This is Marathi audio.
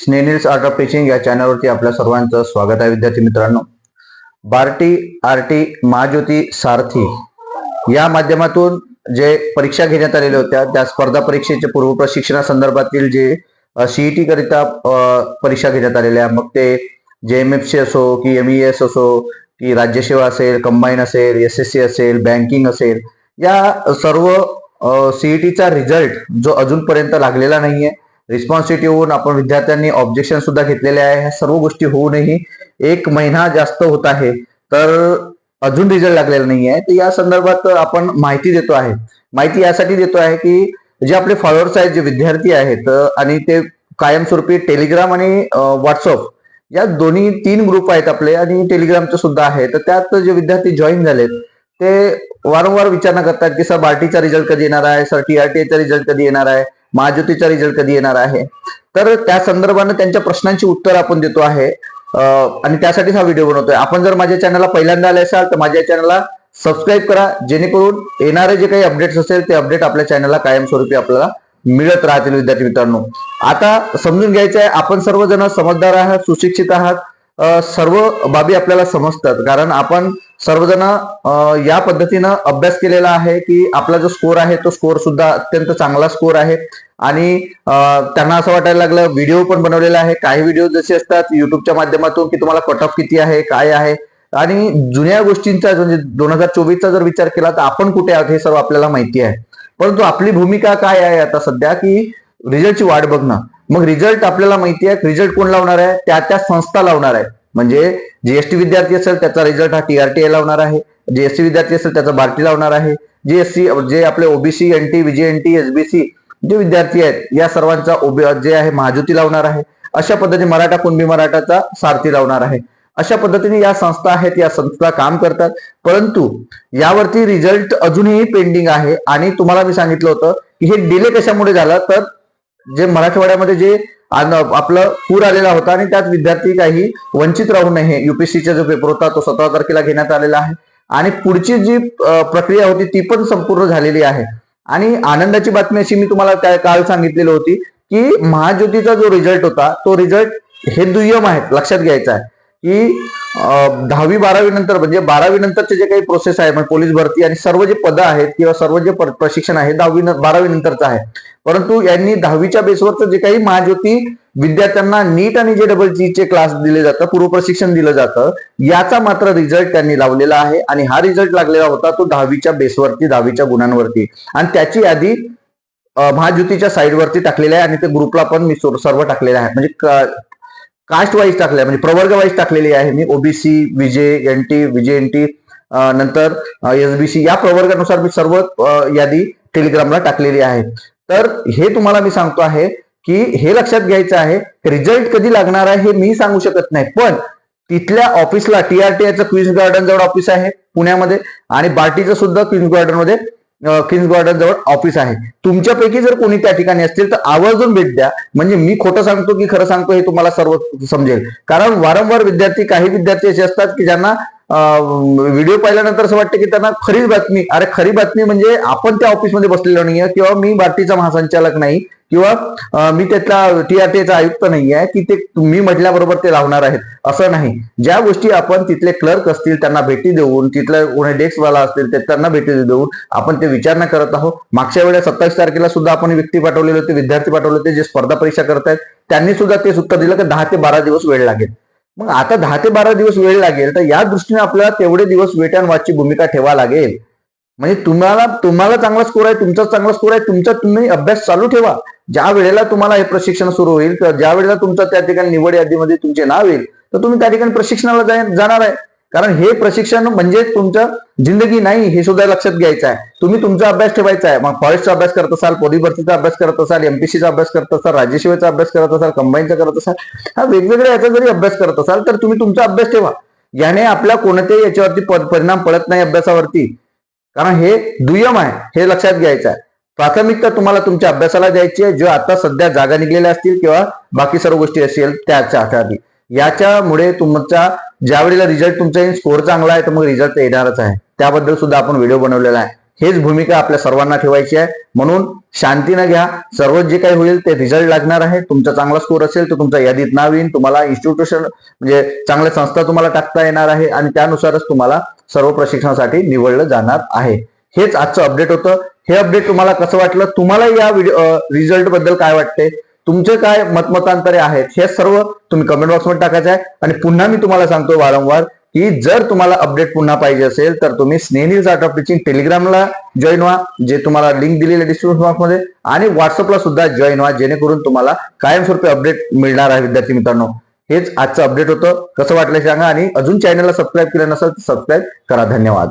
स्नेनिल्स आर्ट ऑफ टीचिंग या चॅनलवरती आपल्या सर्वांचं स्वागत आहे विद्यार्थी मित्रांनो. बार्टी आरटी महाज्योती सारथी या माध्यमातून जे परीक्षा घेण्यात आलेल्या होत्या त्या स्पर्धा परीक्षेचे पूर्व प्रशिक्षणासंदर्भातील जे सीईटी करिता परीक्षा घेण्यात आलेल्या मग ते जे एम एफ सी असो की एम एस असो की राज्यसेवा असेल कंबाईन असेल एस एस सी असेल बँकिंग असेल या सर्व सीईटीचा रिझल्ट जो अजूनपर्यंत लागलेला नाहीये रिस्पॉन्सिबिलिटी होऊन आपण विद्यार्थ्यांनी ऑब्जेक्शन सुद्धा घेतलेले आहे ह्या सर्व गोष्टी होऊनही एक महिना जास्त होत आहे. तर अजून रिझल्ट लागलेला नाही आहे तर या संदर्भात आपण माहिती देतो आहे. माहिती यासाठी देतो आहे की जे आपले फॉलोअर्स आहेत जे विद्यार्थी आहेत आणि ते कायमस्वरूपी टेलिग्राम आणि व्हॉट्सअप या दोन्ही तीन ग्रुप आहेत आपले आणि टेलिग्रामचे सुद्धा आहे. तर त्यात जे विद्यार्थी जॉईन झालेत ते वारंवार विचारणा करतात की सर बार्टीचा रिझल्ट कधी येणार आहे? सर टीआरटीचा रिझल्ट कधी येणार आहे? महाज्योतीचा रिझल्ट कधी येणार आहे? तर त्या संदर्भानं त्यांच्या प्रश्नांची उत्तर आपण देतो आहे. आणि त्यासाठीच हा व्हिडिओ बनवतोय. आपण जर माझ्या चॅनलला पहिल्यांदा आले असाल तर माझ्या चॅनलला सबस्क्राईब करा. जेणेकरून येणारे जे काही अपडेट्स असेल ते अपडेट आपल्या चॅनलला कायमस्वरूपी आपल्याला मिळत राहतील विद्यार्थी मित्रांनो. आता समजून घ्यायचं आहे आपण सर्वजण समजदार आहात सुशिक्षित आहात. सर्व बाबी आपल्याला समजतात. कारण आपण सर्वजण या पद्धतीनं अभ्यास केलेला आहे की आपला जो स्कोर आहे तो स्कोर सुद्धा अत्यंत चांगला स्कोर आहे. आणि त्यांना असं वाटायला लागलं व्हिडिओ पण बनवलेला आहे. काही व्हिडिओ जसे असतात युट्यूबच्या माध्यमातून की तुम्हाला कट ऑफ किती आहे काय आहे. आणि जुन्या गोष्टींचा म्हणजे दोन हजार चोवीसचा जर विचार केला तर आपण कुठे आहोत हे सर्व आपल्याला माहिती आहे. परंतु आपली भूमिका काय आहे आता सध्या की रिझल्टची वाट बघणं. मग रिझल्ट आपल्याला माहिती आहे रिझल्ट कोण लावणार आहे? त्या त्या संस्था लावणार आहे. म्हणजे जीएसटी विद्यार्थी असेल त्याचा रिझल्ट हा टीआरटीए लावणार आहे. जीएसटी विद्यार्थी असेल त्याचा भारती लावणार आहे. जीएससी जे आपले ओबीसी एनटी विजेएनटी एसबीसी जे विद्यार्थी आहेत या सर्वांचा ओबी जे आहे महाज्योती लावणार आहे. अशा पद्धतीने मराठा कुणबी मराठाचा सारथी लावणार आहे. अशा पद्धतीने या संस्था आहेत या संस्था काम करतात. परंतु यावरती रिझल्ट अजूनही पेंडिंग आहे. आणि तुम्हाला मी सांगितलं होतं की हे डिले कशामुळे झालं? तर जे मराठवाड्यामध्ये जे आपलं पूर आलेला होता आणि त्यात विद्यार्थी काही वंचित राहू नये युपीएससीचा जो पेपर होता तो सतरा तारखेला घेण्यात आलेला आहे. आणि पुढची जी प्रक्रिया होती ती पण संपूर्ण झालेली आहे. आणि आनंदाची बातमी अशी मी तुम्हाला त्या काल सांगितलेली होती की महाज्योतीचा जो रिझल्ट होता तो रिझल्ट हे दुय्यम आहे लक्षात घ्यायचा आहे. की दहावी बारावी नंतर म्हणजे बारावी नंतरचे जे काही प्रोसेस आहे म्हणजे पोलीस भरती आणि सर्व जे पदं आहेत किंवा सर्व जे प्रशिक्षण आहे दहावी बारावी नंतरचं आहे. परंतु यांनी दहावीच्या बेसवरचं जे काही महाज्योती विद्यार्थ्यांना नीट आणि जे डबल जी चे क्लास दिले जातं पूर्व प्रशिक्षण दिलं जातं याचा मात्र रिझल्ट त्यांनी लावलेला आहे आणि हा रिझल्ट लागलेला होता तो दहावीच्या बेसवरती दहावीच्या गुणांवरती. आणि त्याची यादी महाज्योतीच्या साईडवरती टाकलेली आहे आणि ते ग्रुपला पण मी सर्व टाकलेले टाकलेलं आहे. म्हणजे कास्ट वाईज टाकले म्हणजे प्रवर्ग वाईज टाकलेली आहे. मी OBC VJ N T VJ N T नंतर एसबीसी या प्रवर्गानुसार मी सर्व यादी टेलिग्रामला टाकलेली आहे. तर हे तुम्हाला मी सांगतो आहे की हे लक्षात घ्यायचं आहे रिझल्ट कधी लागणार आहे हे मी सांगू शकत नाही. पण तिथल्या ऑफिसला टीआरटीआयचं क्वीन्स गार्डन जवळ ऑफिस आहे पुण्यामध्ये आणि बार्टीचं सुद्धा क्वीन्स गार्डन किंग्स गार्डन जवळ ऑफिस आहे. तुमच्यापैकी जर कोणी त्या ठिकाणी असतील तर आवर्जून भेट द्या. म्हणजे मी खोटं सांगतो की खरं सांगतो हे तुम्हाला सर्व समजेल. कारण वारंवार विद्यार्थी काही विद्यार्थी असे असतात की ज्यांना व्हिडिओ पाहिल्यानंतर असं वाटतं की त्यांना खरीच बातमी अरे खरी बातमी म्हणजे आपण त्या ऑफिसमध्ये बसलेलो नाहीये किंवा मी भारतीचा महासंचालक नाही किंवा मी त्यातला टीआरटीचा आयुक्त नाही आहे की ते मी म्हटल्याबरोबर ते लावणार आहेत असं नाही. ज्या गोष्टी आपण तिथले क्लर्क असतील त्यांना भेटी देऊन तिथल्या कोणी डेस्कवाला असतील ते त्यांना भेटी देऊन आपण ते विचारणा करत आहोत. मागच्या वेळेस सत्तावीस तारखेला सुद्धा आपण व्यक्ती पाठवलेले होते विद्यार्थी पाठवले होते जे स्पर्धा परीक्षा करत आहेत त्यांनी सुद्धा तेच उत्तर दिलं की दहा ते बारा दिवस वेळ लागेल. मग आता दहा ते बारा दिवस वेळ लागेल तर या दृष्टीने आपल्याला तेवढे दिवस वेट अँड वॉचची भूमिका ठेवा लागेल. म्हणजे तुम्हाला तुम्हाला चांगला स्कोर आहे तुमचा चांगला स्कोर आहे तुमचा तुम्ही अभ्यास चालू ठेवा. ज्या वेळेला तुम्हाला हे प्रशिक्षण सुरू होईल किंवा ज्या वेळेला तुमचा त्या ठिकाणी निवड यादीमध्ये तुमचे नाव येईल तर तुम्ही त्या ठिकाणी प्रशिक्षणाला जाणार आहे. कारण हे प्रशिक्षण म्हणजे तुमचं जिंदगी नाही हे सुद्धा लक्षात घ्यायचं आहे. तुम्ही तुमचा अभ्यास ठेवायचा आहे. मग फॉरेस्टचा अभ्यास करत असाल पोली भरतीचा अभ्यास करत असाल एमपीसीचा अभ्यास करत असाल राज्यसेवेचा अभ्यास करत असाल कंबाईनचा करत असाल हा वेगवेगळ्या याचा जरी अभ्यास करत असाल तर तुम्ही तुमचा अभ्यास ठेवा. याने आपल्या कोणत्याही याच्यावरती परिणाम पडत नाही अभ्यासावरती. कारण हे दुय्यम आहे हे लक्षात घ्यायचं आहे. प्राथमिकता तुम्हाला तुमच्या अभ्यासाला द्यायची आहे. जो आता सध्या जागा निघलेल्या असतील किंवा बाकी सर्व गोष्टी असतील त्याच्या आधी. याच्यामुळे तुमचा ज्या वेळेला रिझल्ट तुमचा स्कोर चांगला आहे तर मग रिझल्ट येणारच आहे. त्याबद्दल सुद्धा आपण व्हिडिओ बनवलेला आहे. हेच भूमिका आपल्या सर्वांना ठेवायची आहे. म्हणून शांतीनं घ्या. सर्व जे काही होईल ते रिझल्ट लागणार आहे. तुमचा चांगला स्कोर असेल तर तुमच्या यादीत नाव येईल तुम्हाला इन्स्टिट्यूशन म्हणजे चांगल्या संस्था तुम्हाला टाकता येणार आहे. आणि त्यानुसारच तुम्हाला सर्व प्रशिक्षणासाठी निवडलं जाणार आहे. हेच आजचं अपडेट होतं. हे अपडेट तुम्हाला कसं वाटलं? तुम्हाला या व्हिडिओ रिझल्टबद्दल काय वाटते तुमचे काय मतमतांतरे आहेत हे सर्व तुम्ही कमेंट बॉक्समध्ये टाकायचं आहे. आणि पुन्हा मी तुम्हाला सांगतो वारंवार की जर तुम्हाला अपडेट पुन्हा पाहिजे असेल तर तुम्ही स्नेहिल आर्ट ऑफ टीचिंग टेलिग्रामला जॉईन व्हा जे तुम्हाला लिंक दिलेली डिस्क्रिप्शन बॉक्समध्ये आणि व्हॉट्सअपला सुद्धा जॉईन व्हा जेणेकरून तुम्हाला कायमस्वरूपी अपडेट मिळणार आहे विद्यार्थी मित्रांनो. हेच आजचं अपडेट होतं. कसं वाटलं सांगा आणि अजून चॅनलला सबस्क्राईब केलं नसेल तर सबस्क्राईब करा. धन्यवाद.